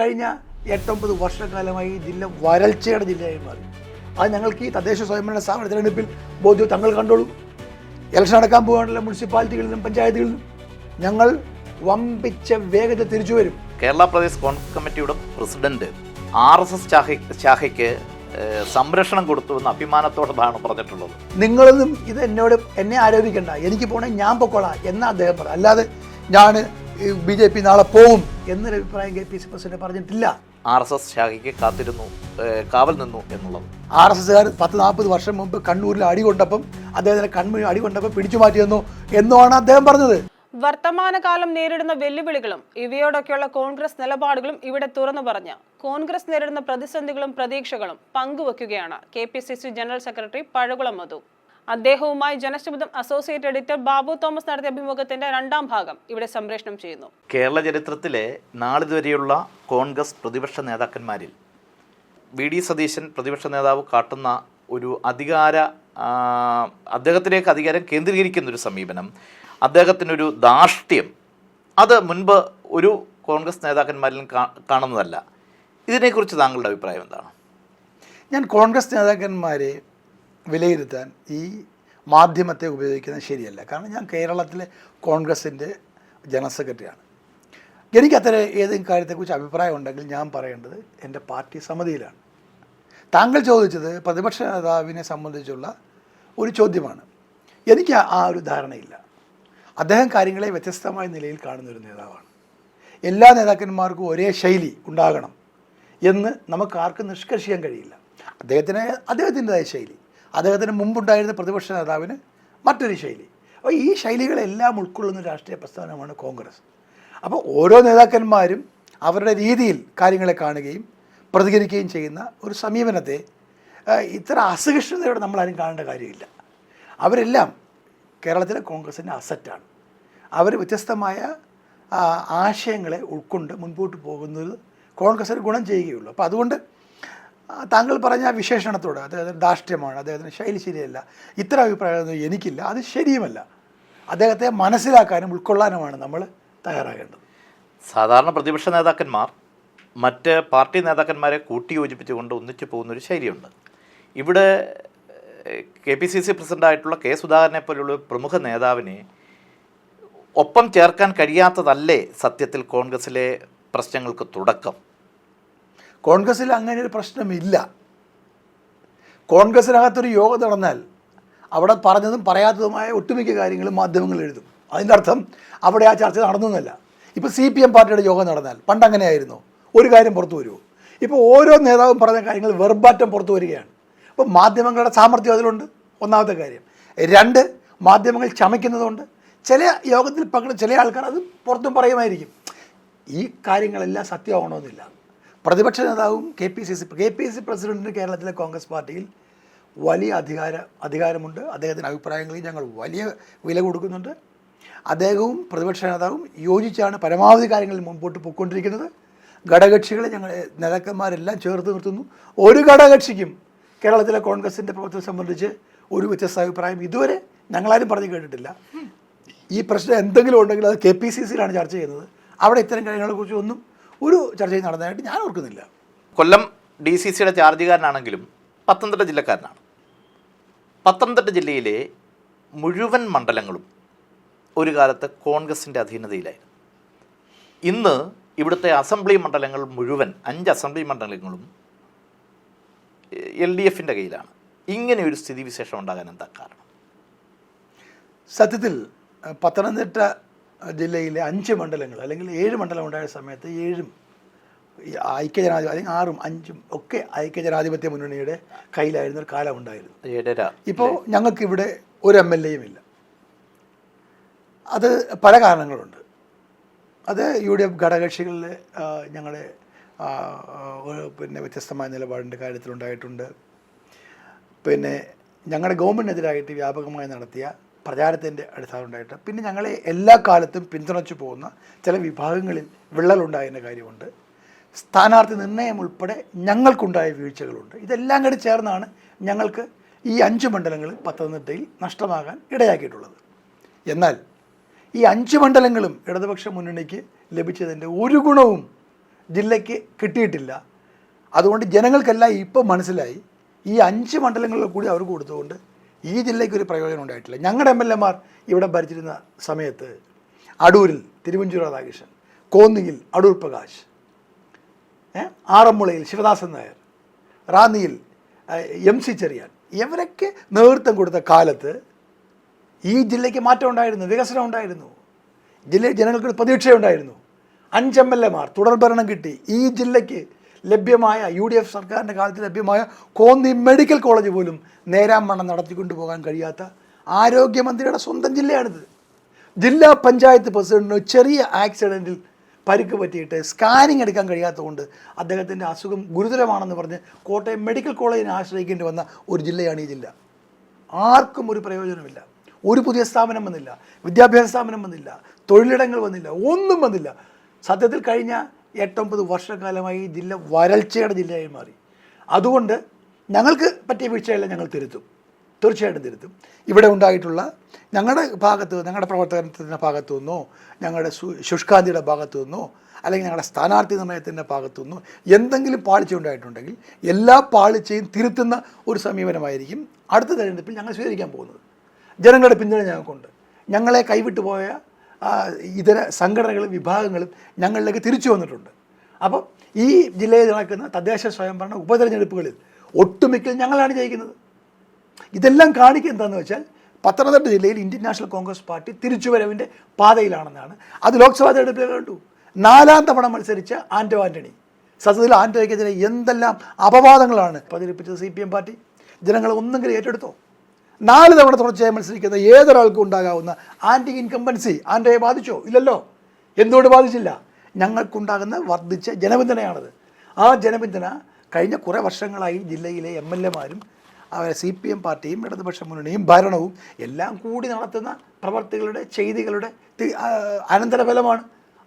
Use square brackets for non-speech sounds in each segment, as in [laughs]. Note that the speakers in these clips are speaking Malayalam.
കഴിഞ്ഞ എട്ടൊമ്പത് വർഷക്കാലമായി ജില്ല വരൾച്ചയുടെ ജില്ലയായി മാറി. അത് ഞങ്ങൾക്ക് ഈ തദ്ദേശ സ്വയംഭരണ സ്ഥാപന തിരഞ്ഞെടുപ്പിൽ ബോധ്യം തങ്ങൾ കണ്ടോളൂ. ഇലക്ഷൻ നടക്കാൻ പോകാനുള്ള മുനിസിപ്പാലിറ്റികളിലും പഞ്ചായത്തുകളിലും ഞങ്ങൾ വമ്പിച്ച വേഗത തിരിച്ചു വരും. കേരള പ്രദേശ് കോൺഗ്രസ് കമ്മിറ്റിയുടെ പ്രസിഡന്റ് ആർ എസ് എസ് ശാഖ ശാഖയ്ക്ക് സംരക്ഷണം കൊടുത്തു എന്ന് അഭിമാനത്തോടെയാണ് പറഞ്ഞിട്ടുള്ളത്. നിങ്ങളൊന്നും ഇത് എന്നോട് എന്നെ ആരോപിക്കണ്ട. എനിക്ക് പോണേ ഞാൻ പൊക്കോളാം എന്നാ അദ്ദേഹം പറ അല്ലാതെ ഞാൻ ബി ജെ പി നാളെ പോകും എന്നൊരു അഭിപ്രായം കെ പി സി പ്രസിഡന്റ് പറഞ്ഞിട്ടില്ല. ആർ എസ് എസ് ശാഖയ്ക്ക് കാത്തിരുന്നു കാവൽ നിന്നു എന്നുള്ളത്. ആർ എസ് എസ്സുകാർ പത്ത് നാൽപ്പത് വർഷം മുമ്പ് കണ്ണൂരിൽ അടി കൊണ്ടപ്പം അദ്ദേഹത്തിന് കൺമുഴി അടി കൊണ്ടപ്പോൾ പിടിച്ചു മാറ്റിയെന്നു എന്നുമാണ് അദ്ദേഹം പറഞ്ഞത്. വർത്തമാനകാലം നേരിടുന്ന വെല്ലുവിളികളും ഇവയോടൊക്കെയുള്ള കോൺഗ്രസ് നിലപാടുകളും ഇവിടെ തുറന്നു പറഞ്ഞ കോൺഗ്രസ് നേരിടുന്ന പ്രതിസന്ധികളും പ്രതീക്ഷകളും പങ്കുവെക്കുകയാണ് K P C C general secretary Pazhakulam Madhu. അദ്ദേഹവുമായി ജനശബ്ദം അസോസിയേറ്റ് എഡിറ്റർ ബാബു തോമസ് നടത്തിയ അഭിമുഖത്തിന്റെ രണ്ടാം ഭാഗം ഇവിടെ സംപ്രേഷണം ചെയ്യുന്നു. കേരള ചരിത്രത്തിലെ നാളിതുവരെയുള്ള കോൺഗ്രസ് പ്രതിപക്ഷ നേതാക്കന്മാരിൽ വി ഡി സതീശൻ പ്രതിപക്ഷ നേതാവ് കാട്ടുന്ന ഒരു അധികാര അദ്ദേഹത്തിലേക്ക് അധികാരം കേന്ദ്രീകരിക്കുന്ന ഒരു സമീപനം അദ്ദേഹത്തിനൊരു ധാർഷ്ട്യം അത് മുൻപ് ഒരു കോൺഗ്രസ് നേതാക്കന്മാരിലും കാണുന്നതല്ല. ഇതിനെക്കുറിച്ച് താങ്കളുടെ അഭിപ്രായം എന്താണ്? ഞാൻ കോൺഗ്രസ് നേതാക്കന്മാരെ വിലയിരുത്താൻ ഈ മാധ്യമത്തെ ഉപയോഗിക്കുന്നത് ശരിയല്ല. കാരണം ഞാൻ കേരളത്തിലെ കോൺഗ്രസിന്റെ ജനറൽ സെക്രട്ടറിയാണ്. എനിക്കത്ര ഏതെങ്കിലും കാര്യത്തെക്കുറിച്ച് അഭിപ്രായം ഉണ്ടെങ്കിൽ ഞാൻ പറയേണ്ടത് എന്റെ പാർട്ടി സമിതിയിലാണ്. താങ്കൾ ചോദിച്ചത് പ്രതിപക്ഷ നേതാവിനെ സംബന്ധിച്ചുള്ള ഒരു ചോദ്യമാണ്. എനിക്ക് ആ- ഒരു ധാരണയില്ല. അദ്ദേഹം കാര്യങ്ങളെ വ്യത്യസ്തമായ നിലയിൽ കാണുന്ന ഒരു നേതാവാണ്. എല്ലാ നേതാക്കന്മാർക്കും ഒരേ ശൈലി ഉണ്ടാകണം എന്ന് നമുക്ക് ആർക്കും നിഷ്കർഷിക്കാൻ കഴിയില്ല. അദ്ദേഹത്തിന് അദ്ദേഹത്തിന്റെതായ ശൈലി. അദ്ദേഹത്തിന് മുമ്പുണ്ടായിരുന്ന പ്രതിപക്ഷ നേതാവിന് മറ്റൊരു ശൈലി. അപ്പോൾ ഈ ശൈലികളെല്ലാം ഉൾക്കൊള്ളുന്ന രാഷ്ട്രീയ പ്രസ്ഥാനമാണ് കോൺഗ്രസ്. അപ്പോൾ ഓരോ നേതാക്കന്മാരും അവരുടെ രീതിയിൽ കാര്യങ്ങളെ കാണുകയും പ്രതികരിക്കുകയും ചെയ്യുന്ന ഒരു സമീപനത്തെ ഇത്ര അസഹിഷ്ണുതയോടെ നമ്മളാരും കാണേണ്ട കാര്യമില്ല. അവരെല്ലാം കേരളത്തിലെ കോൺഗ്രസിന്റെ അസറ്റാണ്. അവർ വ്യത്യസ്തമായ ആശയങ്ങളെ ഉൾക്കൊണ്ട് മുൻപോട്ട് പോകുന്നത് കോൺഗ്രസ്സിന് ഗുണം ചെയ്യുകയുള്ളൂ. അപ്പോൾ അതുകൊണ്ട് താങ്കൾ പറഞ്ഞ വിശേഷണത്തോട് അദ്ദേഹത്തിന് ധാർഷ്ട്യമാണ് അദ്ദേഹത്തിന് ശൈലി ശരിയല്ല. ഇത്തരം അഭിപ്രായമൊന്നും എനിക്കില്ല അത് ശരിയുമല്ല. അദ്ദേഹത്തെ മനസ്സിലാക്കാനും ഉൾക്കൊള്ളാനുമാണ് നമ്മൾ തയ്യാറാകേണ്ടത്. സാധാരണ പ്രതിപക്ഷ നേതാക്കന്മാർ മറ്റ് പാർട്ടി നേതാക്കന്മാരെ കൂട്ടിയോജിപ്പിച്ചുകൊണ്ട് ഒന്നിച്ചു പോകുന്നൊരു ശൈലിയുണ്ട്. ഇവിടെ കെ പി സി സി പ്രസിഡന്റായിട്ടുള്ള കെ സുധാകരനെ പോലുള്ള പ്രമുഖ നേതാവിനെ ഒപ്പം ചേർക്കാൻ കഴിയാത്തതല്ലേ സത്യത്തിൽ കോൺഗ്രസിലെ പ്രശ്നങ്ങൾക്ക് തുടക്കം? കോൺഗ്രസ്സിൽ അങ്ങനെ ഒരു പ്രശ്നമില്ല. കോൺഗ്രസ്സിനകത്തൊരു യോഗം നടന്നാൽ അവിടെ പറഞ്ഞതും പറയാത്തതുമായ ഒട്ടുമിക്ക കാര്യങ്ങളും മാധ്യമങ്ങൾ എഴുതും. അതിന്റെ അർത്ഥം അവിടെ ആ ചർച്ച നടന്നതല്ല എന്നല്ല ഇപ്പോൾ സി പി എം പാർട്ടിയുടെ യോഗം നടന്നാൽ പണ്ട് അങ്ങനെയായിരുന്നു. ഒരു കാര്യം പുറത്തു വരുമോ ഇപ്പോൾ ഓരോ നേതാവും പറഞ്ഞ കാര്യങ്ങൾ വെറുപാറ്റം പുറത്തു വരികയാണ്. അപ്പോൾ മാധ്യമങ്ങളുടെ സാമർഥ്യം അതിലുണ്ട്. ഒന്നാമത്തെ കാര്യം. രണ്ട് മാധ്യമങ്ങൾ ചമയ്ക്കുന്നതുകൊണ്ട് ചില യോഗത്തിൽ പങ്കെടു ചില ആൾക്കാർ അത് പുറത്തും പറയുമായിരിക്കും. ഈ കാര്യങ്ങളെല്ലാം സത്യമാവണമെന്നില്ല. പ്രതിപക്ഷ നേതാവും K P C C K P C പ്രസിഡന്റിന് കേരളത്തിലെ കോൺഗ്രസ് പാർട്ടിയിൽ വലിയ അധികാര അധികാരമുണ്ട്. അദ്ദേഹത്തിന്റെ അഭിപ്രായങ്ങളിൽ ഞങ്ങൾ വലിയ വില കൊടുക്കുന്നുണ്ട്. അദ്ദേഹവും പ്രതിപക്ഷ നേതാവും യോജിച്ചാണ് പരമാവധി കാര്യങ്ങളിൽ മുമ്പോട്ട് പോയിക്കൊണ്ടിരിക്കുന്നത്. ഘടകക്ഷികളെ ഞങ്ങൾ നേതാക്കന്മാരെല്ലാം ചേർത്ത് നിർത്തുന്നു. ഒരു ഘടകക്ഷിക്കും കേരളത്തിലെ കോൺഗ്രസിന്റെ പ്രവർത്തനം സംബന്ധിച്ച് ഒരു വ്യത്യസ്ത അഭിപ്രായം ഇതുവരെ ഞങ്ങളാരും പറഞ്ഞു കേട്ടിട്ടില്ല. ഈ പ്രശ്നം എന്തെങ്കിലും ഉണ്ടെങ്കിൽ അത് കെ പി സി സിയിലാണ് ചർച്ച ചെയ്യുന്നത്. അവിടെ ഇത്തരം കാര്യങ്ങളെക്കുറിച്ച് ഒന്നും ഒരു ചർച്ചയും നടന്നതായിട്ട് ഞാൻ ഓർക്കുന്നില്ല. കൊല്ലം ഡി സി സിയുടെ ചാർജുകാരനാണെങ്കിലും പത്തനംതിട്ട ജില്ലക്കാരനാണ്. പത്തനംതിട്ട ജില്ലയിലെ മുഴുവൻ മണ്ഡലങ്ങളും ഒരു കാലത്ത് കോൺഗ്രസിന്റെ അധീനതയിലായിരുന്നു. ഇന്ന് ഇവിടുത്തെ അസംബ്ലി മണ്ഡലങ്ങൾ മുഴുവൻ അഞ്ച് അസംബ്ലി മണ്ഡലങ്ങളും എൽ ഡി എഫിന്റെ കയ്യിലാണ്. ഇങ്ങനെ ഒരു സ്ഥിതിവിശേഷം ഉണ്ടാകാൻ എന്താ കാരണം? സത്യത്തിൽ പത്തനംതിട്ട ജില്ലയിലെ അഞ്ച് മണ്ഡലങ്ങൾ അല്ലെങ്കിൽ ഏഴ് മണ്ഡലം ഉണ്ടായ സമയത്ത് ഏഴും ഐക്യജനാധിപത്യം അല്ലെങ്കിൽ ആറും അഞ്ചും ഒക്കെ ഐക്യജനാധിപത്യ മുന്നണിയുടെ കയ്യിലായിരുന്ന ഒരു കാലം ഉണ്ടായിരുന്നു. ഇപ്പോൾ ഞങ്ങൾക്കിവിടെ ഒരു എം എൽ എയും ഇല്ല. അത് പല കാരണങ്ങളുണ്ട്. അത് യു ഡി എഫ് ഘടകകക്ഷികളിൽ ഞങ്ങളുടെ ഒരു പിന്നെ വ്യത്യസ്തമായ നിലപാടിന്റെ കാര്യത്തിലുണ്ടായിട്ടുണ്ട്. പിന്നെ ഞങ്ങളുടെ ഗവൺമെന്റിനെതിരായിട്ട് വ്യാപകമായി നടത്തിയ പ്രചാരത്തിന്റെ അടിസ്ഥാനമുണ്ടായിട്ട് പിന്നെ ഞങ്ങളെ എല്ലാ കാലത്തും പിന്തുണച്ചു പോകുന്ന ചില വിഭാഗങ്ങളിൽ വിള്ളലുണ്ടായതിന്റെ കാര്യമുണ്ട്. സ്ഥാനാർത്ഥി നിർണയം ഉൾപ്പെടെ ഞങ്ങൾക്കുണ്ടായ വീഴ്ചകളുണ്ട്. ഇതെല്ലാം കൂടി ചേർന്നാണ് ഞങ്ങൾക്ക് ഈ അഞ്ച് മണ്ഡലങ്ങൾ പത്തനംതിട്ടയിൽ നഷ്ടമാകാൻ ഇടയാക്കിയിട്ടുള്ളത്. എന്നാൽ ഈ അഞ്ച് മണ്ഡലങ്ങളും ഇടതുപക്ഷ മുന്നണിക്ക് ലഭിച്ചതിന്റെ ഒരു ഗുണവും ജില്ലയ്ക്ക് കിട്ടിയിട്ടില്ല. അതുകൊണ്ട് ജനങ്ങൾക്കെല്ലാം ഇപ്പോൾ മനസ്സിലായി ഈ അഞ്ച് മണ്ഡലങ്ങളിൽ കൂടി അവർക്ക് കൊടുത്തുകൊണ്ട് ഈ ജില്ലയ്ക്ക് ഒരു പ്രയോജനം ഉണ്ടായിട്ടില്ല. ഞങ്ങളുടെ എം എൽ എമാർ ഇവിടെ ഭരിച്ചിരുന്ന സമയത്ത് അടൂരിൽ തിരുവഞ്ചൂർ രാധാകൃഷ്ണൻ കോന്നിയിൽ അടൂർ പ്രകാശ്? ആറന്മുളയിൽ ശിവദാസൻ നായർ റാന്നിയിൽ എം സി ചെറിയാൻ ഇവരൊക്കെ നേതൃത്വം കൊടുത്ത കാലത്ത് ഈ ജില്ലയ്ക്ക് മാറ്റം ഉണ്ടായിരുന്നു വികസനം ഉണ്ടായിരുന്നു. ജില്ലയിൽ ജനങ്ങൾക്ക് പ്രതീക്ഷയുണ്ടായിരുന്നു. അഞ്ച് എം എൽ എമാർ തുടർഭരണം കിട്ടി. ഈ ജില്ലയ്ക്ക് ലഭ്യമായ യു ഡി എഫ് സർക്കാരിന്റെ കാലത്ത് ലഭ്യമായ കോന്നി മെഡിക്കൽ കോളേജ് പോലും നേരാം വണ്ണം നടത്തിക്കൊണ്ടു പോകാൻ കഴിയാത്ത ആരോഗ്യമന്ത്രിയുടെ സ്വന്തം ജില്ലയാണിത്. ജില്ലാ പഞ്ചായത്ത് പ്രസിഡന്റിന് ചെറിയ ആക്സിഡന്റിൽ പരിക്ക് പറ്റിയിട്ട് സ്കാനിങ് എടുക്കാൻ കഴിയാത്തതുകൊണ്ട് അദ്ദേഹത്തിന്റെ അസുഖം ഗുരുതരമാണെന്ന് പറഞ്ഞ് കോട്ടയം മെഡിക്കൽ കോളേജിനെ ആശ്രയിക്കേണ്ടി വന്ന ഒരു ജില്ലയാണ് ഈ ജില്ല. ആർക്കും ഒരു പ്രയോജനമില്ല. ഒരു പുതിയ സ്ഥാപനം വന്നില്ല. വിദ്യാഭ്യാസ സ്ഥാപനം വന്നില്ല. തൊഴിലിടങ്ങൾ വന്നില്ല. ഒന്നും വന്നില്ല. സത്യത്തിൽ കഴിഞ്ഞ എട്ടൊമ്പത് വർഷക്കാലമായി ഈ ജില്ല വരൾച്ചയുടെ ജില്ലയായി മാറി. അതുകൊണ്ട് ഞങ്ങൾക്ക് പറ്റിയ വീഴ്ചയെല്ലാം ഞങ്ങൾ തിരുത്തും. തീർച്ചയായിട്ടും തിരുത്തും. ഇവിടെ ഉണ്ടായിട്ടുള്ള ഞങ്ങളുടെ ഭാഗത്ത് ഞങ്ങളുടെ പ്രവർത്തനത്തിന്റെ ഭാഗത്തു നിന്നോ ഞങ്ങളുടെ ശുഷ്കാന്തിയുടെ ഭാഗത്തു നിന്നോ അല്ലെങ്കിൽ ഞങ്ങളുടെ സ്ഥാനാർത്ഥി നിർണയത്തിന്റെ ഭാഗത്തു നിന്നോ എന്തെങ്കിലും പാളിച്ച ഉണ്ടായിട്ടുണ്ടെങ്കിൽ എല്ലാ പാളിച്ചയും തിരുത്തുന്ന ഒരു സമീപനമായിരിക്കും അടുത്ത തെരഞ്ഞെടുപ്പിൽ ഞങ്ങൾ സ്വീകരിക്കാൻ പോകുന്നത്. ജനങ്ങളുടെ പിന്തുണ ഞങ്ങൾക്കുണ്ട്. ഞങ്ങളെ കൈവിട്ടു പോയ ഇതര സംഘടനകളും വിഭാഗങ്ങളും ഞങ്ങളിലേക്ക് തിരിച്ചു വന്നിട്ടുണ്ട്. അപ്പം ഈ ജില്ലയിൽ നടക്കുന്ന തദ്ദേശ സ്വയംഭരണ ഉപതെരഞ്ഞെടുപ്പുകളിൽ ഒട്ടുമിക്കൽ ഞങ്ങളാണ് ജയിക്കുന്നത്. ഇതെല്ലാം കാണിക്കുക എന്താണെന്ന് വെച്ചാൽ പത്തനംതിട്ട ജില്ലയിൽ ഇന്ത്യൻ നാഷണൽ കോൺഗ്രസ് പാർട്ടി തിരിച്ചുവരവിന്റെ പാതയിലാണെന്നാണ്. അത് ലോക്സഭാ തെരഞ്ഞെടുപ്പിൽ കണ്ടു. നാലാം തവണ മത്സരിച്ച ആന്റോ ആന്റണി സത്യത്തിൽ ആന്റോയ്ക്കെതിരെ എന്തെല്ലാം അപവാദങ്ങളാണ് പ്രചരിപ്പിച്ചത് സി പി എം പാർട്ടി? ജനങ്ങൾ ഒന്നെങ്കിലും ഏറ്റെടുത്തോ? നാല് തവണ തുടർച്ചയായി മത്സരിക്കുന്ന ഏതൊരാൾക്കും ഉണ്ടാകാവുന്ന ആന്റി ഇൻകമ്പൻസി ആന്റയെ ബാധിച്ചോ? ഇല്ലല്ലോ. എന്തുകൊണ്ട് ബാധിച്ചില്ല? ഞങ്ങൾക്കുണ്ടാകുന്ന വർദ്ധിച്ച ജനപിന്തുണയാണത്. ആ ജനപിന്തുണ കഴിഞ്ഞ കുറേ വർഷങ്ങളായി ജില്ലയിലെ എം എൽ എമാരും അവരെ സി പി എം പാർട്ടിയും ഇടതുപക്ഷ മുന്നണിയും ഭരണവും എല്ലാം കൂടി നടത്തുന്ന പ്രവർത്തികളുടെ ചെയ്തികളുടെ അനന്തരഫലമാണ്.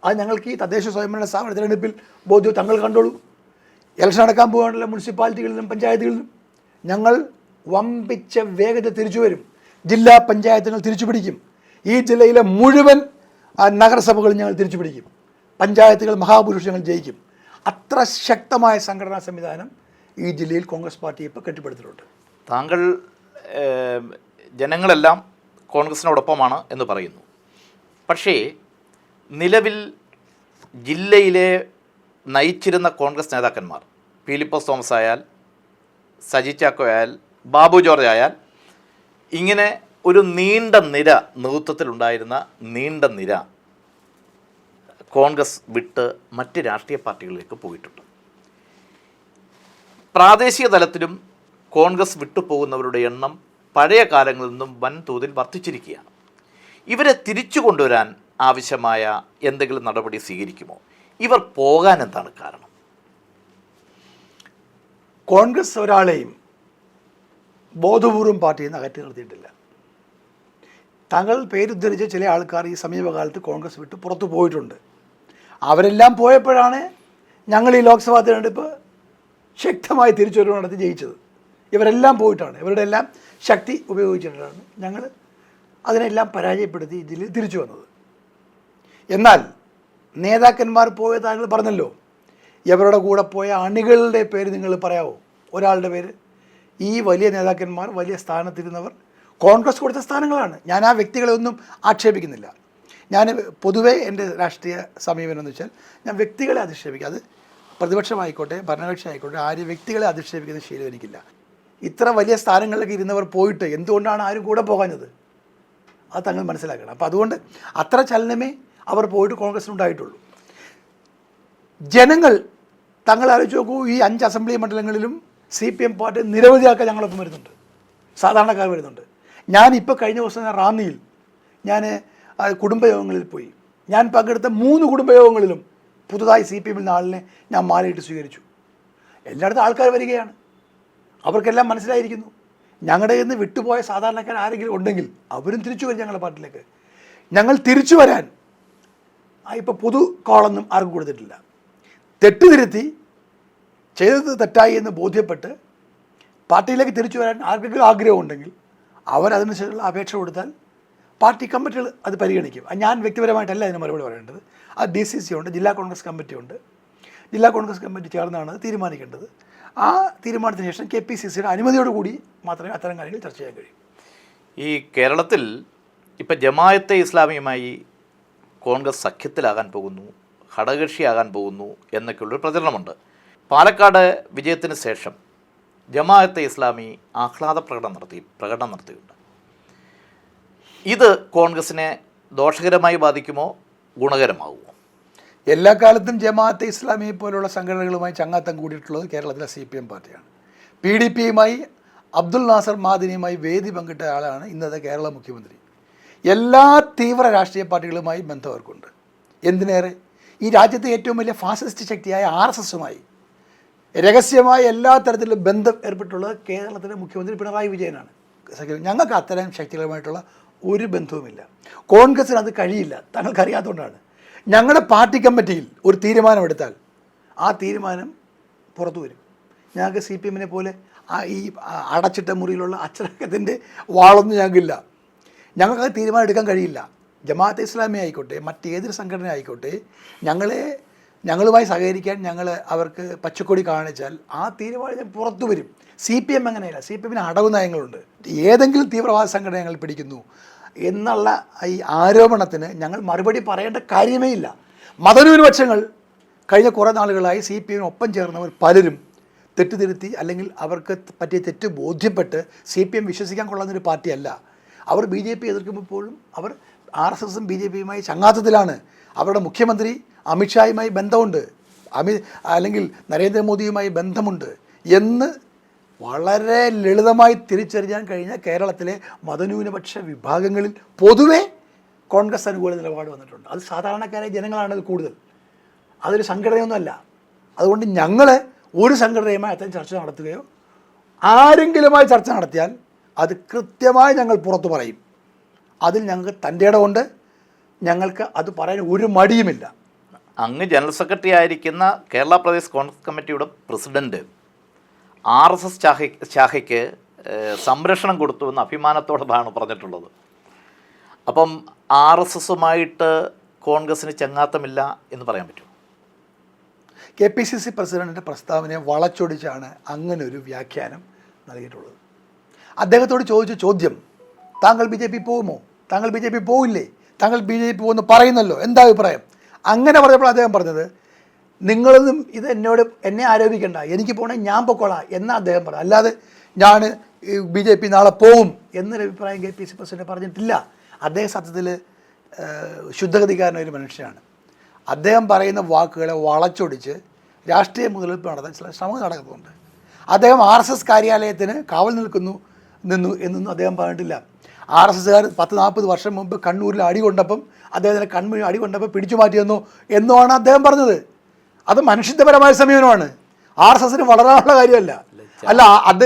അത് ഞങ്ങൾക്ക് ഈ തദ്ദേശ സ്വയംഭരണ സ്ഥാപന തിരഞ്ഞെടുപ്പിൽ ബോധ്യം തങ്ങൾ കണ്ടോളൂ. ഇലക്ഷൻ നടക്കാൻ പോകാനുള്ള മുനിസിപ്പാലിറ്റികളിലും പഞ്ചായത്തുകളിലും. ഞങ്ങൾ വമ്പിച്ച വേഗത തിരിച്ചു വരും. ജില്ലാ പഞ്ചായത്തുകൾ തിരിച്ചു പിടിക്കും. ഈ ജില്ലയിലെ മുഴുവൻ നഗരസഭകൾ ഞങ്ങൾ തിരിച്ചു പിടിക്കും. പഞ്ചായത്തുകൾ മഹാപുരുഷങ്ങൾ ജയിക്കും. അത്ര ശക്തമായ സംഘടനാ സംവിധാനം ഈ ജില്ലയിൽ കോൺഗ്രസ് പാർട്ടി ഇപ്പോൾ കെട്ടിപ്പടുത്തിട്ടുണ്ട്. താങ്കൾ ജനങ്ങളെല്ലാം കോൺഗ്രസിനോടൊപ്പമാണ് എന്ന് പറയുന്നു. പക്ഷേ നിലവിൽ ജില്ലയിലെ നയിച്ചിരുന്ന കോൺഗ്രസ് നേതാക്കന്മാർ ഫിലിപ്പസ് തോമസ് ആയാൽ സജി ചാക്കോ ആയാൽ ബാബു ജോർജ് ആയാൽ ഇങ്ങനെ ഒരു നീണ്ട നിര നേതൃത്വത്തിലുണ്ടായിരുന്ന നീണ്ട നിര കോൺഗ്രസ് വിട്ട് മറ്റ് രാഷ്ട്രീയ പാർട്ടികളിലേക്ക് പോയിട്ടുണ്ട്. പ്രാദേശിക തലത്തിലും കോൺഗ്രസ് വിട്ടുപോകുന്നവരുടെ എണ്ണം പഴയ കാലങ്ങളിൽ നിന്നും വൻതോതിൽ വർദ്ധിച്ചിരിക്കുകയാണ്. ഇവരെ തിരിച്ചു കൊണ്ടുവരാൻ ആവശ്യമായ എന്തെങ്കിലും നടപടി സ്വീകരിക്കുമോ? ഇവർ പോകാൻ എന്താണ് കാരണം? കോൺഗ്രസ് ഒരാളെയും ബോധപൂർവം പാർട്ടി നിന്ന് അകറ്റി നിർത്തിയിട്ടില്ല. താങ്കൾ പേരുദ്ധരിച്ച ചില ആൾക്കാർ ഈ സമീപകാലത്ത് കോൺഗ്രസ് വിട്ട് പുറത്തു പോയിട്ടുണ്ട്. അവരെല്ലാം പോയപ്പോഴാണ് ഞങ്ങൾ ഈ ലോക്സഭാ തിരഞ്ഞെടുപ്പ് ശക്തമായി തിരിച്ചുവരവ് നടത്തി ജയിച്ചത്. ഇവരെല്ലാം പോയിട്ടാണ്. ഇവരുടെ എല്ലാം ശക്തി ഉപയോഗിച്ചിട്ടാണ് ഞങ്ങൾ അതിനെല്ലാം പരാജയപ്പെടുത്തി ഇതിൽ തിരിച്ചു വന്നത്. എന്നാൽ നേതാക്കന്മാർ പോയ താങ്കൾ പറഞ്ഞല്ലോ. ഇവരുടെ കൂടെ പോയ അണികളുടെ പേര് നിങ്ങൾ പറയാമോ ഒരാളുടെ പേര് ഈ വലിയ നേതാക്കന്മാർ വലിയ സ്ഥാനത്തിരുന്നവർ കോൺഗ്രസ് കൊടുത്ത സ്ഥാനങ്ങളാണ്. ഞാൻ ആ വ്യക്തികളെ ഒന്നും ആക്ഷേപിക്കുന്നില്ല. ഞാൻ പൊതുവേ എന്റെ രാഷ്ട്രീയ സമീപനം എന്ന് വെച്ചാൽ ഞാൻ വ്യക്തികളെ അധിക്ഷേപിക്കുക അത് പ്രതിപക്ഷമായിക്കോട്ടെ ഭരണകക്ഷി ആയിക്കോട്ടെ ആര് വ്യക്തികളെ അധിക്ഷേപിക്കുന്ന ശീലം എനിക്കില്ല. ഇത്ര വലിയ സ്ഥാനങ്ങളിലേക്ക് ഇരുന്നവർ പോയിട്ട് എന്തുകൊണ്ടാണ് ആരും കൂടെ പോകാഞ്ഞത്? അത് തങ്ങൾ മനസ്സിലാക്കണം. അപ്പോൾ അതുകൊണ്ട് അത്ര ചലനമേ അവർ പോയിട്ട് കോൺഗ്രസ്സിനുണ്ടായിട്ടുള്ളൂ ജനങ്ങൾ തങ്ങൾ ആലോചിച്ച് നോക്കൂ ഈ അഞ്ച് അസംബ്ലി മണ്ഡലങ്ങളിലും സി പി എം പാർട്ടി നിരവധി ആൾക്കാർ ഞങ്ങളൊപ്പം വരുന്നുണ്ട്. സാധാരണക്കാർ വരുന്നുണ്ട്. ഞാൻ ഇപ്പോൾ കഴിഞ്ഞ ദിവസം ഞാൻ റാന്നിയിൽ ഞാൻ കുടുംബയോഗങ്ങളിൽ പോയി. ഞാൻ പങ്കെടുത്ത മൂന്ന് കുടുംബയോഗങ്ങളിലും പുതുതായി സി പി എമ്മിൽ നാളിനെ ഞാൻ മാലയിട്ട് സ്വീകരിച്ചു. എല്ലായിടത്തും ആൾക്കാർ വരികയാണ്. അവർക്കെല്ലാം മനസ്സിലായിരിക്കുന്നു. ഞങ്ങളുടെ നിന്ന് വിട്ടുപോയ സാധാരണക്കാർ ആരെങ്കിലും ഉണ്ടെങ്കിൽ അവരും തിരിച്ചു വരും ഞങ്ങളുടെ പാർട്ടിയിലേക്ക്. ഞങ്ങൾ തിരിച്ചു വരാൻ ഇപ്പോൾ പുതു കോളൊന്നും ആർക്കും കൊടുത്തിട്ടില്ല. തെറ്റ് തിരുത്തി ചെയ്തത് തെറ്റായി എന്ന് ബോധ്യപ്പെട്ട് പാർട്ടിയിലേക്ക് തിരിച്ചു വരാൻ ആർക്കെങ്കിലും ആഗ്രഹമുണ്ടെങ്കിൽ അവരതിനനുസരിച്ചുള്ള അപേക്ഷ കൊടുത്താൽ പാർട്ടി കമ്മിറ്റികൾ അത് പരിഗണിക്കും. ഞാൻ വ്യക്തിപരമായിട്ടല്ല അതിന് മറുപടി പറയേണ്ടത്. അത് ഡി സി സി ഉണ്ട് ജില്ലാ കോൺഗ്രസ് കമ്മിറ്റി ഉണ്ട്. ജില്ലാ കോൺഗ്രസ് കമ്മിറ്റി ചേർന്നാണ് തീരുമാനിക്കേണ്ടത്. ആ തീരുമാനത്തിന് ശേഷം കെ പി സി സിയുടെ അനുമതിയോടുകൂടി മാത്രമേ അത്തരം കാര്യങ്ങൾ ചർച്ച ചെയ്യാൻ കഴിയൂ. ഈ കേരളത്തിൽ ഇപ്പം ജമായത്തെ ഇസ്ലാമിയുമായി കോൺഗ്രസ് സഖ്യത്തിലാകാൻ പോകുന്നു ഘടകകക്ഷിയാകാൻ പോകുന്നു എന്നൊക്കെയുള്ളൊരു പ്രചരണമുണ്ട്. പാലക്കാട് വിജയത്തിന് ശേഷം ജമാഅത്തെ ഇസ്ലാമി ആഹ്ലാദ പ്രകടനം നടത്തി പ്രകടനം നടത്തിയിട്ടുണ്ട്. ഇത് കോൺഗ്രസിനെ ദോഷകരമായി ബാധിക്കുമോ? ഗുണകരമാകുമോ എല്ലാ കാലത്തും ജമാഅത്തെ ഇസ്ലാമിയെ പോലുള്ള സംഘടനകളുമായി ചങ്ങാത്തം കൂടിയിട്ടുള്ളത് കേരളത്തിലെ സി പി എം പാർട്ടിയാണ്. പി ഡി പിയുമായി അബ്ദുൽ നാസർ മാദിനിയുമായി വേദി പങ്കിട്ട ആളാണ് ഇന്നത്തെ കേരള മുഖ്യമന്ത്രി. എല്ലാ തീവ്ര രാഷ്ട്രീയ പാർട്ടികളുമായി ബന്ധം അവർക്കുണ്ട്. എന്തിനേറെ? ഈ രാജ്യത്തെ ഏറ്റവും വലിയ ഫാസിസ്റ്റ് ശക്തിയായ ആർ എസ് എസുമായി രഹസ്യമായ എല്ലാ തരത്തിലും ബന്ധം ഏർപ്പെട്ടുള്ളത് കേരളത്തിലെ മുഖ്യമന്ത്രി പിണറായി വിജയനാണ്. ഞങ്ങൾക്ക് അത്തരം ശക്തികളുമായിട്ടുള്ള ഒരു ബന്ധവുമില്ല. കോൺഗ്രസ്സിന് അത് കഴിയില്ല. തങ്ങൾക്കറിയാത്തതുകൊണ്ടാണ് ഞങ്ങളുടെ പാർട്ടി കമ്മിറ്റിയിൽ ഒരു തീരുമാനമെടുത്താൽ ആ തീരുമാനം പുറത്തു വരും. ഞങ്ങൾക്ക് സി പി എമ്മിനെ പോലെ ആ ഈ അടച്ചിട്ട മുറിയിലുള്ള അച്ചടക്കത്തിന്റെ വാളൊന്നും ഞങ്ങൾക്കില്ല. ഞങ്ങൾക്ക് തീരുമാനം എടുക്കാൻ കഴിയില്ല. ജമാഅത്ത് ഇസ്ലാമി ആയിക്കോട്ടെ മറ്റേതൊരു സംഘടന ആയിക്കോട്ടെ ഞങ്ങളെ ഞങ്ങളുമായി സഹകരിക്കാൻ ഞങ്ങൾ അവർക്ക് പച്ചക്കൊടി കാണിച്ചാൽ ആ തീരുമാനം പുറത്തു വരും. സി പി എം അങ്ങനെയല്ല. സി പി എമ്മിന് അടവ് നയങ്ങളുണ്ട്. ഏതെങ്കിലും തീവ്രവാദ സംഘടന ഞങ്ങൾ പിടിക്കുന്നു എന്നുള്ള ഈ ആരോപണത്തിന് ഞങ്ങൾ മറുപടി പറയേണ്ട കാര്യമേ ഇല്ല. മതന്യൂനപക്ഷങ്ങൾ കഴിഞ്ഞ കുറേ നാളുകളായി സി പി എമ്മിനൊപ്പം ചേർന്നവർ പലരും തെറ്റുതിരുത്തി അല്ലെങ്കിൽ അവർക്ക് പറ്റിയ തെറ്റ് ബോധ്യപ്പെട്ട് സി പി എം വിശ്വസിക്കാൻ കൊള്ളുന്നൊരു പാർട്ടിയല്ല. അവർ ബി ജെ പി എതിർക്കുമ്പോഴും അവർ ആർ എസ് എസും ബി ജെ പിയുമായി ചങ്ങാത്തത്തിലാണ്. അവരുടെ മുഖ്യമന്ത്രി അമിത്ഷായുമായി ബന്ധമുണ്ട്. അമി അല്ലെങ്കിൽ നരേന്ദ്രമോദിയുമായി ബന്ധമുണ്ട് എന്ന് വളരെ ലളിതമായി തിരിച്ചറിയാൻ കഴിഞ്ഞ കേരളത്തിലെ മതന്യൂനപക്ഷ വിഭാഗങ്ങളിൽ പൊതുവെ കോൺഗ്രസ് അനുകൂല നിലപാട് വന്നിട്ടുണ്ട്. അത് സാധാരണക്കാരായ ജനങ്ങളാണ് അത് കൂടുതൽ. അതൊരു സംഘടനയൊന്നുമല്ല. അതുകൊണ്ട് ഞങ്ങൾ ഒരു സംഘടനയുമായി അത്തരം ചർച്ച നടത്തുകയോ ആരെങ്കിലുമായി ചർച്ച നടത്തിയാൽ അത് കൃത്യമായി ഞങ്ങൾ പുറത്തു പറയും. അതിൽ ഞങ്ങൾക്ക് തന്റെ ഇടമുണ്ട്. ഞങ്ങൾക്ക് അത് പറയാൻ ഒരു മടിയുമില്ല. അങ്ങ് ജനറൽ സെക്രട്ടറി ആയിരിക്കുന്ന കേരള പ്രദേശ് കോൺഗ്രസ് കമ്മിറ്റിയുടെ പ്രസിഡന്റ് ആർ എസ് എസ് ശാഖ ശാഖയ്ക്ക് സംരക്ഷണം കൊടുത്തു എന്ന് അഭിമാനത്തോടെയാണ് പറഞ്ഞിട്ടുള്ളത്. അപ്പം ആർ എസ് എസുമായിട്ട് കോൺഗ്രസിന് ചങ്ങാത്തമില്ല എന്ന് പറയാൻ പറ്റും കെ പി സി സി പ്രസിഡന്റിന്റെ പ്രസ്താവനയെ വളച്ചൊടിച്ചാണ് അങ്ങനെ ഒരു വ്യാഖ്യാനം നൽകിയിട്ടുള്ളത്. അദ്ദേഹത്തോട് ചോദിച്ച ചോദ്യം താങ്കൾ ബി ജെ പി പോകുമോ? താങ്കൾ ബി ജെ പി പോകില്ലേ താങ്കൾ ബി ജെ പി പോകുമെന്ന് പറയുന്നല്ലോ എന്താ അഭിപ്രായം? അങ്ങനെ പറഞ്ഞപ്പോൾ അദ്ദേഹം പറഞ്ഞത് നിങ്ങളൊന്നും ഇത് എന്നോട് എന്നെ ആരോപിക്കണ്ട. എനിക്ക് പോകണേ ഞാൻ പൊക്കോളാം എന്നാ അദ്ദേഹം പറഞ്ഞു അല്ലാതെ ഞാൻ ബി ജെ പി നാളെ പോവും എന്നൊരു അഭിപ്രായം കെ പി സി പ്രസിഡന്റ് പറഞ്ഞിട്ടില്ല. അദ്ദേഹം സത്യത്തിൽ ശുദ്ധഗതിക്കാരനായ ഒരു മനുഷ്യനാണ്. അദ്ദേഹം പറയുന്ന വാക്കുകളെ വളച്ചൊടിച്ച് രാഷ്ട്രീയ മുതലെടുപ്പ് നടത്താൻ ചില ശ്രമങ്ങൾ നടക്കുന്നുണ്ട്. അദ്ദേഹം ആർ എസ് എസ് കാര്യാലയത്തിന് കാവൽ നിൽക്കുന്നു നിന്നു എന്നൊന്നും അദ്ദേഹം പറഞ്ഞിട്ടില്ല. ആർ എസ് എസ്സുകാർ പത്ത് നാൽപ്പത് വർഷം മുമ്പ് കണ്ണൂരിൽ അടി കൊണ്ടപ്പം അദ്ദേഹത്തിന് കൺമുഴി അടി കൊണ്ടപ്പോൾ പിടിച്ചു മാറ്റിയെന്നു എന്നുമാണ് അദ്ദേഹം പറഞ്ഞത്. അത് മനുഷ്യത്വപരമായ സമീപനമാണ്. ആർ എസ് എസിന് വളരാനുള്ള കാര്യമല്ല. അല്ല അത്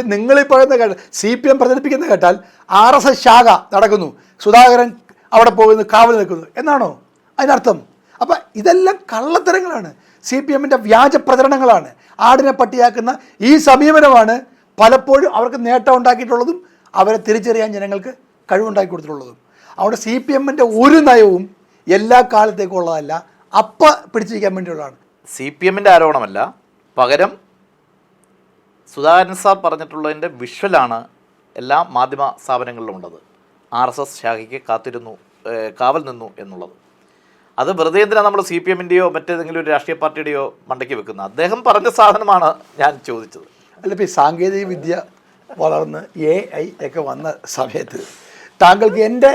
പറയുന്ന കേട്ടാൽ സി പി എം പ്രചരിപ്പിക്കുന്ന കേട്ടാൽ ആർ എസ് എസ് ശാഖ നടക്കുന്നു. സുധാകരൻ അവിടെ പോകുന്നു കാവൽ നിൽക്കുന്നു. എന്നാണോ? അതിനർത്ഥം. അപ്പം ഇതെല്ലാം കള്ളത്തരങ്ങളാണ്. സി പി എമ്മിന്റെ വ്യാജ പ്രചരണങ്ങളാണ്. ആടിനെ പട്ടിയാക്കുന്ന ഈ സമീപനമാണ് പലപ്പോഴും അവർക്ക് നേട്ടം ഉണ്ടാക്കിയിട്ടുള്ളതും അവരെ തിരിച്ചറിയാൻ ജനങ്ങൾക്ക് കഴിവുണ്ടാക്കി കൊടുത്തിട്ടുള്ളതും. അവിടെ സി പി എമ്മിന്റെ ഒരു നയവും എല്ലാ കാലത്തേക്കും ഉള്ളതല്ല. അപ്പ പിടിച്ചിരിക്കാൻ വേണ്ടിയുള്ളതാണ്. സി പി എമ്മിന്റെ ആരോപണമല്ല. പകരം സുധാകരൻ സാർ പറഞ്ഞിട്ടുള്ളതിന്റെ വിഷ്വലാണ് എല്ലാ മാധ്യമ സ്ഥാപനങ്ങളിലും ഉള്ളത്. ആർ എസ് എസ് ശാഖയ്ക്ക് കാത്തിരുന്നു കാവൽ നിന്നു എന്നുള്ളത്. അത് വെറുതെ എന്തിനാ നമ്മൾ സി പി എമ്മിന്റെയോ മറ്റേതെങ്കിലും ഒരു രാഷ്ട്രീയ പാർട്ടിയുടെയോ മണ്ടയ്ക്ക് വെക്കുന്നത്? അദ്ദേഹം പറഞ്ഞ സാധനമാണ് ഞാൻ ചോദിച്ചത്. അല്ല ഇപ്പോൾ ഈ സാങ്കേതിക വിദ്യ വളർന്ന് എ ഐ ഒക്കെ വന്ന സമയത്ത് താങ്കൾക്ക് എന്റെ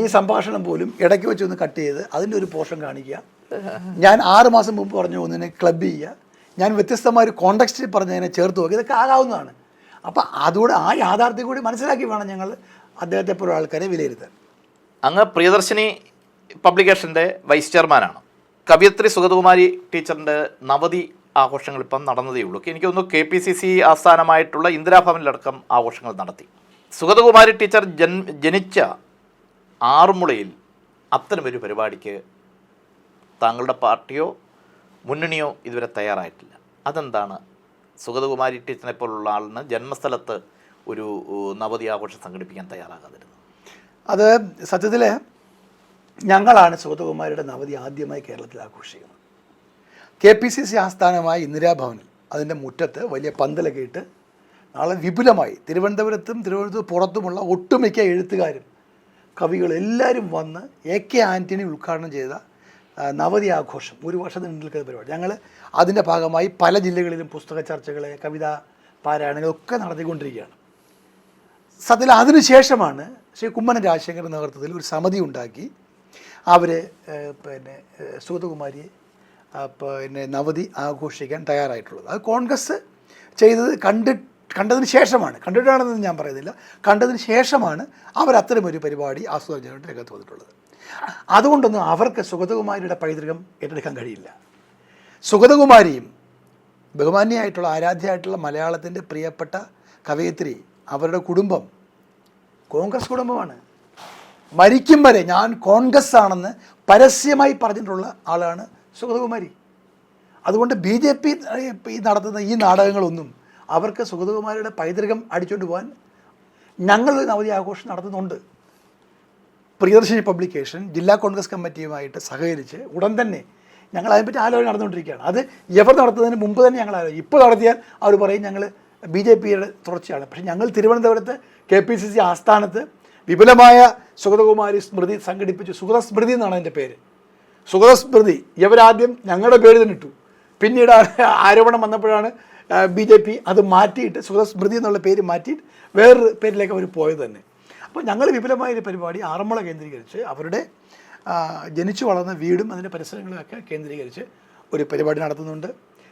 ഈ സംഭാഷണം പോലും ഇടയ്ക്ക് വെച്ച് ഒന്ന് കട്ട് ചെയ്ത് അതിന്റെ ഒരു പോർഷൻ കാണിക്കുക. ഞാൻ ആറ് മാസം മുമ്പ് പറഞ്ഞു ഒന്നിനെ ക്ലബ് ചെയ്യുക. ഞാൻ വ്യത്യസ്തമായ ഒരു കോണ്ടക്സ്റ്റിൽ പറഞ്ഞതിനെ ചേർത്ത് നോക്കി ഇതൊക്കെ ആകാവുന്നതാണ്. അപ്പം അതുകൂടെ ആ യാഥാർത്ഥ്യം കൂടി മനസ്സിലാക്കി വേണം ഞങ്ങൾ അദ്ദേഹത്തെ പോലെ ആൾക്കാരെ വിലയിരുത്താൻ. അങ്ങ് പ്രിയദർശിനി പബ്ലിക്കേഷന്റെ വൈസ് ചെയർമാനാണ് കവിയത്രി സുഗതകുമാരി ടീച്ചറിന്റെ നവതി ആഘോഷങ്ങൾ ഇപ്പം നടന്നതേ ഉള്ളൂ എനിക്ക് കെ പി സി സി ആസ്ഥാനമായിട്ടുള്ള ഇന്ദിരാഭവനിലടക്കം ആഘോഷങ്ങൾ നടത്തി. സുഗതകുമാരി ടീച്ചർ ജൻ ജനിച്ച ആറുമുളയിൽ അത്തരമൊരു പരിപാടിക്ക് താങ്കളുടെ പാർട്ടിയോ മുന്നണിയോ ഇതുവരെ തയ്യാറായിട്ടില്ല. അതെന്താണ് സുഗതകുമാരി ടീച്ചറിനെ പോലുള്ള ആളിന് ജന്മസ്ഥലത്ത് ഒരു നവതി ആഘോഷം സംഘടിപ്പിക്കാൻ തയ്യാറാകാതിരുന്നു അത് സത്യത്തിൽ ഞങ്ങളാണ് സുഗതകുമാരിയുടെ നവതി ആദ്യമായി കേരളത്തിൽ ആഘോഷിക്കുന്നത്. കെ പി സി സി ആസ്ഥാനമായ ഇന്ദിരാഭവനിൽ അതിന്റെ മുറ്റത്ത് വലിയ പന്തലൊക്കെ ഇട്ട് നാളെ വിപുലമായി. തിരുവനന്തപുരത്തും തിരുവനന്തപുരത്ത് പുറത്തുമുള്ള ഒട്ടുമിക്ക എഴുത്തുകാരും കവികൾ എല്ലാവരും വന്ന് എ കെ ആന്റണി ഉദ്ഘാടനം ചെയ്ത നവതി ആഘോഷം ഒരു വർഷത്തിന് നിൽക്കുന്ന പരിപാടി. ഞങ്ങൾ അതിന്റെ ഭാഗമായി പല ജില്ലകളിലും പുസ്തക ചർച്ചകൾ കവിതാ പാരായണങ്ങൾ ഒക്കെ നടത്തിക്കൊണ്ടിരിക്കുകയാണ്. സത്യത്തിൽ അതിനുശേഷമാണ് ശ്രീ കുമ്മനം രാജശേഖരന്റെ നേതൃത്വത്തിൽ ഒരു സമിതി ഉണ്ടാക്കി. അവർ പിന്നെ സുഗതകുമാരിയെ പിന്നെ നവതി ആഘോഷിക്കാൻ തയ്യാറായിട്ടുള്ളത്. അത് കോൺഗ്രസ് ചെയ്തത് കണ്ട് കണ്ടതിന് ശേഷമാണ്. കണ്ടിട്ടാണെന്ന് ഞാൻ പറയുന്നില്ല. കണ്ടതിന് ശേഷമാണ് അവർ അത്തരമൊരു പരിപാടി ആസൂത്രണം ചെയ്യാനായിട്ട് രംഗത്ത് വന്നിട്ടുള്ളത്. അതുകൊണ്ടൊന്നും അവർക്ക് സുഗതകുമാരിയുടെ പൈതൃകം ഏറ്റെടുക്കാൻ കഴിയില്ല. സുഗതകുമാരിയും ബഹുമാന്യായിട്ടുള്ള ആരാധ്യമായിട്ടുള്ള മലയാളത്തിന്റെ പ്രിയപ്പെട്ട കവയിത്രി അവരുടെ കുടുംബം കോൺഗ്രസ് കുടുംബമാണ്. മരിക്കും വരെ ഞാൻ കോൺഗ്രസ് ആണെന്ന് പരസ്യമായി പറഞ്ഞിട്ടുള്ള ആളാണ് സുഗതകുമാരി. അതുകൊണ്ട് ബി ജെ പി നടത്തുന്ന ഈ നാടകങ്ങളൊന്നും അവർക്ക് സുഗതകുമാരിയുടെ പൈതൃകം അടിച്ചുകൊണ്ട് പോകാൻ ഞങ്ങൾ ഒരു നവതി ആഘോഷം നടത്തുന്നുണ്ട്. പ്രിയദർശിനി പബ്ലിക്കേഷൻ ജില്ലാ കോൺഗ്രസ് കമ്മിറ്റിയുമായിട്ട് സഹകരിച്ച് ഉടൻ തന്നെ ഞങ്ങൾ അതിനെപ്പറ്റി ആലോചന നടന്നുകൊണ്ടിരിക്കുകയാണ്. അത് എവർ നടത്തുന്നതിന് മുമ്പ് തന്നെ ഞങ്ങൾ ആലോചിക്കും. ഇപ്പോൾ നടത്തിയാൽ അവർ പറയും ഞങ്ങൾ ബി ജെ പിയുടെ തുടർച്ചയാണ്. പക്ഷേ ഞങ്ങൾ തിരുവനന്തപുരത്ത് കെ പി സി സി ആസ്ഥാനത്ത് വിപുലമായ സുഗതകുമാരി സ്മൃതി സംഘടിപ്പിച്ചു. സുഗത സ്മൃതി എന്നാണ് അതിന്റെ പേര്. സുഗത സ്മൃതി ഇവരാദ്യം ഞങ്ങളുടെ പേര് തന്നെ ഇട്ടു. പിന്നീട് ആരോപണം വന്നപ്പോഴാണ് ബി ജെ പി അത് മാറ്റിയിട്ട് സുഗത സ്മൃതി എന്നുള്ള പേര് മാറ്റിയിട്ട് വേറൊരു പേരിലേക്ക് അവർ പോയത് തന്നെ. അപ്പോൾ ഞങ്ങൾ വിപുലമായ ഒരു പരിപാടി ആറന്മുള കേന്ദ്രീകരിച്ച് അവരുടെ ജനിച്ചു വളർന്ന വീടും അതിന്റെ പരിസരങ്ങളുമൊക്കെ കേന്ദ്രീകരിച്ച് ഒരു പരിപാടി നടത്തുന്നുണ്ട്.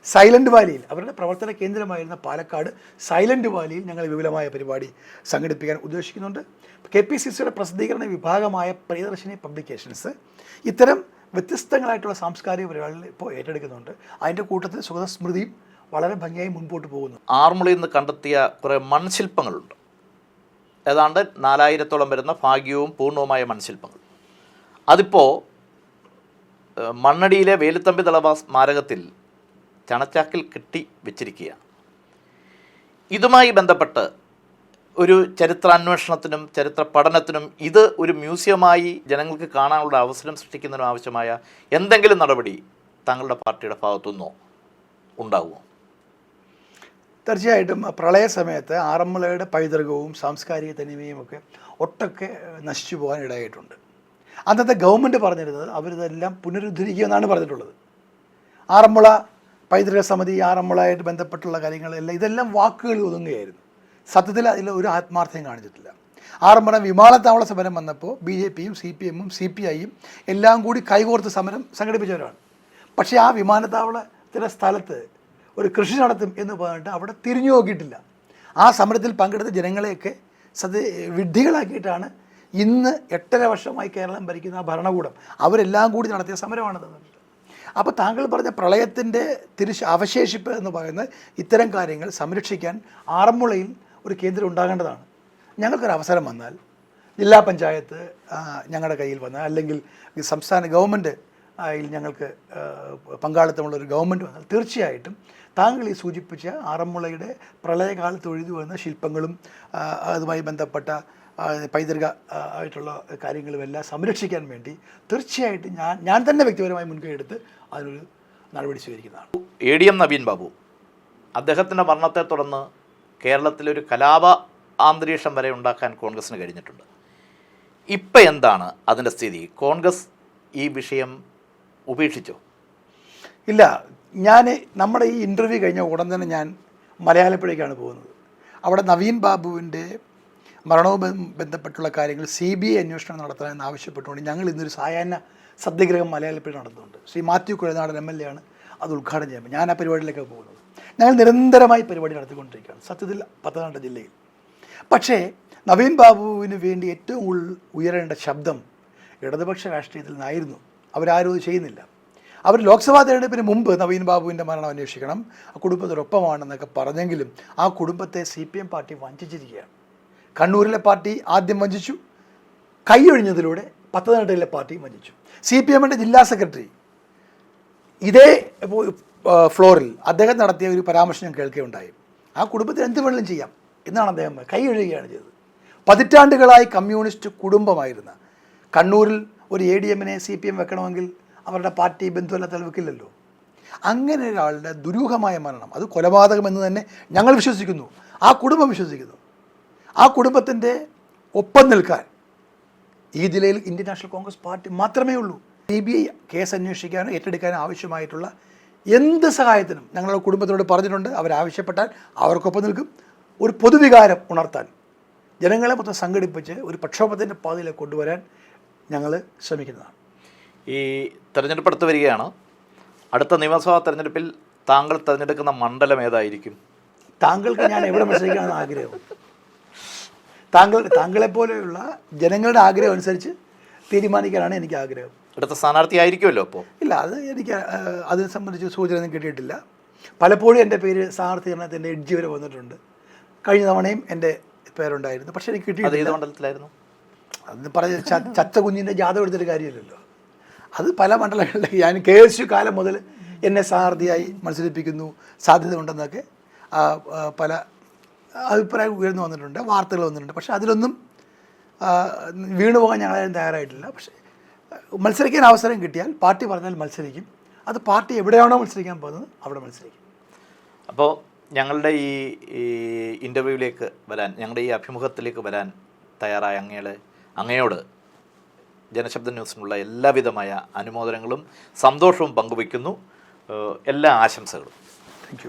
സൈലന്റ് വാലിയിൽ അവരുടെ പ്രവർത്തന കേന്ദ്രമായിരുന്ന പാലക്കാട് സൈലന്റ് വാലിയിൽ ഞങ്ങൾ വിപുലമായ പരിപാടി സംഘടിപ്പിക്കാൻ ഉദ്ദേശിക്കുന്നുണ്ട്. കെ പി സി സിയുടെ പ്രസിദ്ധീകരണ വിഭാഗമായ പ്രിയദർശിനി പബ്ലിക്കേഷൻസ് ഇത്തരം വ്യത്യസ്തങ്ങളായിട്ടുള്ള സാംസ്കാരിക പരിപാടികൾ ഇപ്പോൾ ഏറ്റെടുക്കുന്നുണ്ട്. അതിന്റെ കൂട്ടത്തിൽ സുഗത സ്മൃതിയും വളരെ ഭംഗിയായി മുൻപോട്ട് പോകുന്നു. ആർമുളയിൽ നിന്ന് കണ്ടെത്തിയ കുറേ മൺശില്പങ്ങളുണ്ട്. ഏതാണ്ട് നാലായിരത്തോളം വരുന്ന ഭാഗ്യവും പൂർണവുമായ മൺശില്പങ്ങൾ. അതിപ്പോൾ മണ്ണടിയിലെ വേലുത്തമ്പി തളവ സ്മാരകത്തിൽ ചണച്ചാക്കിൽ കെട്ടി വെച്ചിരിക്കുകയാണ്. ഇതുമായി ബന്ധപ്പെട്ട് ഒരു ചരിത്രാന്വേഷണത്തിനും ചരിത്ര പഠനത്തിനും ഇത് ഒരു മ്യൂസിയമായി ജനങ്ങൾക്ക് കാണാനുള്ള അവസരം സൃഷ്ടിക്കുന്നതിനും ആവശ്യമായ എന്തെങ്കിലും നടപടി താങ്കളുടെ പാർട്ടിയുടെ ഭാഗത്തുനിന്നോ ഉണ്ടാകുമോ തീർച്ചയായിട്ടും പ്രളയ സമയത്ത് ആറന്മുളയുടെ പൈതൃകവും സാംസ്കാരിക തനിമയും ഒക്കെ ഒട്ടൊക്കെ നശിച്ചു പോകാൻ ഇടയായിട്ടുണ്ട്. അന്നത്തെ ഗവൺമെന്റ് പറഞ്ഞിരുന്നത് അവരിതെല്ലാം പുനരുദ്ധരിക്കുമെന്നാണ് പറഞ്ഞിട്ടുള്ളത്. ആറന്മുള പൈതൃക സമിതി ആറന്മുളയായിട്ട് ബന്ധപ്പെട്ടുള്ള കാര്യങ്ങളെല്ലാം ഇതെല്ലാം വാക്കുകൾ ഒതുങ്ങുകയായിരുന്നു. സത്യത്തിൽ അതിൽ ഒരു ആത്മാർത്ഥ്യം കാണിച്ചിട്ടില്ല. ആറന്മുള വിമാനത്താവള സമരം വന്നപ്പോൾ ബി ജെ പിയും സി പി എമ്മും സി പി ഐയും എല്ലാം കൂടി കൈകോർത്ത് സമരം സംഘടിപ്പിച്ചവരാണ്. പക്ഷേ ആ വിമാനത്താവളത്തിന്റെ സ്ഥലത്ത് ഒരു കൃഷി നടത്തും എന്ന് പറഞ്ഞിട്ട് അവിടെ തിരിഞ്ഞു നോക്കിയിട്ടില്ല. ആ സമരത്തിൽ പങ്കെടുത്ത ജനങ്ങളെയൊക്കെ സത് വിഡ്ഢികളാക്കിയിട്ടാണ് ഇന്ന് എട്ടര വർഷമായി കേരളം ഭരിക്കുന്ന ആ ഭരണകൂടം. അവരെല്ലാം കൂടി നടത്തിയ സമരമാണത് അപ്പോൾ താങ്കൾ പറഞ്ഞ പ്രളയത്തിന്റെ തിരിച്ച് അവശേഷിപ്പ് എന്ന് പറയുന്ന ഇത്തരം കാര്യങ്ങൾ സംരക്ഷിക്കാൻ ആറന്മുളയിൽ ഒരു കേന്ദ്രം ഉണ്ടാകേണ്ടതാണ്. ഞങ്ങൾക്കൊരു അവസരം വന്നാൽ ജില്ലാ പഞ്ചായത്ത് ഞങ്ങളുടെ കയ്യിൽ വന്നാൽ അല്ലെങ്കിൽ സംസ്ഥാന ഗവൺമെന്റ് അതിൽ ഞങ്ങൾക്ക് പങ്കാളിത്തമുള്ള ഒരു ഗവൺമെന്റ് വന്നാൽ തീർച്ചയായിട്ടും താങ്കൾ ഈ സൂചിപ്പിച്ച ആറന്മുളയുടെ പ്രളയകാലത്ത് ഒഴുതി വന്ന ശില്പങ്ങളും അതുമായി ബന്ധപ്പെട്ട പൈതൃക ആയിട്ടുള്ള കാര്യങ്ങളുമെല്ലാം സംരക്ഷിക്കാൻ വേണ്ടി തീർച്ചയായിട്ടും ഞാൻ ഞാൻ തന്നെ വ്യക്തിപരമായി മുൻകൈ എടുത്ത് അതിനൊരു നടപടി സ്വീകരിക്കുന്നതാണ്. A D M Naveen Babu അദ്ദേഹത്തിന്റെ മരണത്തെ തുടർന്ന് കേരളത്തിലൊരു കലാപ അന്തരീക്ഷം വരെ ഉണ്ടാക്കാൻ കോൺഗ്രസ്സിന് കഴിഞ്ഞിട്ടുണ്ട്. ഇപ്പം എന്താണ് അതിന്റെ സ്ഥിതി? കോൺഗ്രസ് ഈ വിഷയം ഉപേക്ഷിച്ചോ? ഇല്ല ഞാൻ നമ്മുടെ ഈ ഇന്റർവ്യൂ കഴിഞ്ഞ ഉടൻ തന്നെ ഞാൻ മലയാളപ്പുഴയ്ക്കാണ് പോകുന്നത്. അവിടെ നവീൻ ബാബുവിന്റെ മരണവുമായി ബന്ധപ്പെട്ടുള്ള കാര്യങ്ങൾ സി ബി ഐ അന്വേഷണം നടത്തണമെന്ന് ആവശ്യപ്പെട്ടുകൊണ്ട് ഞങ്ങൾ ഇന്നൊരു സായാഹ്ന സത്യഗ്രഹം മലയാളപ്പുഴ നടത്തുന്നുണ്ട്. Shri Mathew Kuzhalnadan M L A ആണ് അത് ഉദ്ഘാടനം ചെയ്യുമ്പോൾ ഞാൻ ആ പരിപാടിയിലേക്ക് പോകുന്നത്. ഞങ്ങൾ നിരന്തരമായി പരിപാടി നടത്തിക്കൊണ്ടിരിക്കുകയാണ് സത്യത്തിൽ പത്തനംതിട്ട ജില്ലയിൽ. പക്ഷേ നവീൻ ബാബുവിന് വേണ്ടി ഏറ്റവും കൂടുതൽ ഉയരേണ്ട ശബ്ദം ഇടതുപക്ഷ രാഷ്ട്രീയത്തിൽ നിന്നായിരുന്നു. അവരാരും അത് ചെയ്യുന്നില്ല. അവർ ലോക്സഭാ തെരഞ്ഞെടുപ്പിന് മുമ്പ് നവീൻ ബാബുവിന്റെ മരണം അന്വേഷിക്കണം. ആ കുടുംബത്തിനൊപ്പമാണെന്നൊക്കെ പറഞ്ഞെങ്കിലും ആ കുടുംബത്തെ സി പി എം പാർട്ടി വഞ്ചിച്ചിരിക്കുകയാണ്. കണ്ണൂരിലെ പാർട്ടി ആദ്യം വഞ്ചിച്ചു. കൈയൊഴിഞ്ഞതിലൂടെ പത്തനംതിട്ടയിലെ പാർട്ടിയും വഞ്ചിച്ചു. സി പി എമ്മിന്റെ ജില്ലാ സെക്രട്ടറി ഇതേ ഫ്ലോറിൽ അദ്ദേഹം നടത്തിയ ഒരു പരാമർശം കേൾക്കുകയുണ്ടായി. ആ കുടുംബത്തിന് എന്ത് വേണമെങ്കിലും ചെയ്യാം എന്നാണ് അദ്ദേഹം കൈ ഒഴുകുകയാണ് ചെയ്തത്. പതിറ്റാണ്ടുകളായി കമ്മ്യൂണിസ്റ്റ് കുടുംബമായിരുന്ന കണ്ണൂരിൽ ഒരു എ ഡി എമ്മിനെ സി പി എം വെക്കണമെങ്കിൽ അവരുടെ പാർട്ടി ബന്ധുവല്ലാത്ത വെക്കില്ലല്ലോ അങ്ങനെ ഒരാളുടെ ദുരൂഹമായ മരണം അത് കൊലപാതകമെന്ന് തന്നെ ഞങ്ങൾ വിശ്വസിക്കുന്നു. ആ കുടുംബം വിശ്വസിക്കുന്നു. ആ കുടുംബത്തിന്റെ ഒപ്പം നിൽക്കാൻ ഈ ജില്ലയിൽ ഇന്ത്യൻ നാഷണൽ കോൺഗ്രസ് പാർട്ടി മാത്രമേ ഉള്ളൂ. സി ബി ഐ കേസ് അന്വേഷിക്കാനോ ഏറ്റെടുക്കാനോ ആവശ്യമായിട്ടുള്ള എന്ത് സഹായത്തിനും ഞങ്ങളുടെ കുടുംബത്തിനോട് പറഞ്ഞിട്ടുണ്ട്. അവരാവശ്യപ്പെട്ടാൽ അവർക്കൊപ്പം നിൽക്കും. ഒരു പൊതുവികാരം ഉണർത്താൻ ജനങ്ങളെ മൊത്തം സംഘടിപ്പിച്ച് ഒരു പ്രക്ഷോഭത്തിന്റെ പാതയിലേക്ക് കൊണ്ടുവരാൻ ഞങ്ങൾ ശ്രമിക്കുന്നതാണ്. ഈ തെരഞ്ഞെടുപ്പ് അടുത്ത് വരികയാണ്. അടുത്ത നിയമസഭാ തെരഞ്ഞെടുപ്പിൽ താങ്കൾ തിരഞ്ഞെടുക്കുന്ന മണ്ഡലം ഏതായിരിക്കും? താങ്കൾക്ക് ഞാൻ എവിടെ മത്സരിക്കണമെന്ന് ആഗ്രഹം? താങ്കൾ താങ്കളെ പോലെയുള്ള ജനങ്ങളുടെ ആഗ്രഹം അനുസരിച്ച് തീരുമാനിക്കാനാണ് എനിക്ക് ആഗ്രഹം. അടുത്ത സ്ഥാനാർത്ഥി ആയിരിക്കുമല്ലോ അപ്പോൾ ഇല്ല അത് എനിക്ക് അതിനെ സംബന്ധിച്ച് സൂചന ഒന്നും കിട്ടിയിട്ടില്ല. പലപ്പോഴും എന്റെ പേര് സ്ഥാനാർത്ഥീകരണത്തിന്റെ എന്റെ എഡ്ജ് വരെ വന്നിട്ടുണ്ട്. കഴിഞ്ഞ തവണയും എന്റെ പേരുണ്ടായിരുന്നു പക്ഷേ എനിക്ക് കിട്ടിയിട്ടില്ല. മണ്ഡലത്തിലായിരുന്നു? അന്ന് പറഞ്ഞ ചത്ത കുഞ്ഞിന്റെ ജാതം എടുത്തിട്ട് കാര്യമില്ലല്ലോ. അത് പല മണ്ഡലങ്ങളിലേക്ക് [laughs] ഞാൻ കെ എസ് യു കാലം മുതൽ എന്നെ സ്ഥാനാർത്ഥിയായി മത്സരിപ്പിക്കുന്നു സാധ്യത ഉണ്ടെന്നൊക്കെ പല അഭിപ്രായം ഉയർന്നു വന്നിട്ടുണ്ട് വാർത്തകൾ വന്നിട്ടുണ്ട്. പക്ഷേ അതിലൊന്നും വീണു പോകാൻ ഞങ്ങളാരും തയ്യാറായിട്ടില്ല. പക്ഷേ മത്സരിക്കാൻ അവസരം കിട്ടിയാൽ പാർട്ടി പറഞ്ഞാൽ മത്സരിക്കും. അത് പാർട്ടി എവിടെയാണോ മത്സരിക്കാൻ പോകുന്നത് അവിടെ മത്സരിക്കും. അപ്പോൾ ഞങ്ങളുടെ ഈ ഇന്റർവ്യൂവിലേക്ക് വരാൻ ഞങ്ങളുടെ ഈ അഭിമുഖത്തിലേക്ക് വരാൻ തയ്യാറായ അങ്ങയുടെ അങ്ങയോട് ജനശബ്ദ ന്യൂസിനുള്ള എല്ലാവിധമായ അനുമോദനങ്ങളും സന്തോഷവും പങ്കുവയ്ക്കുന്നു. എല്ലാ ആശംസകളും. താങ്ക്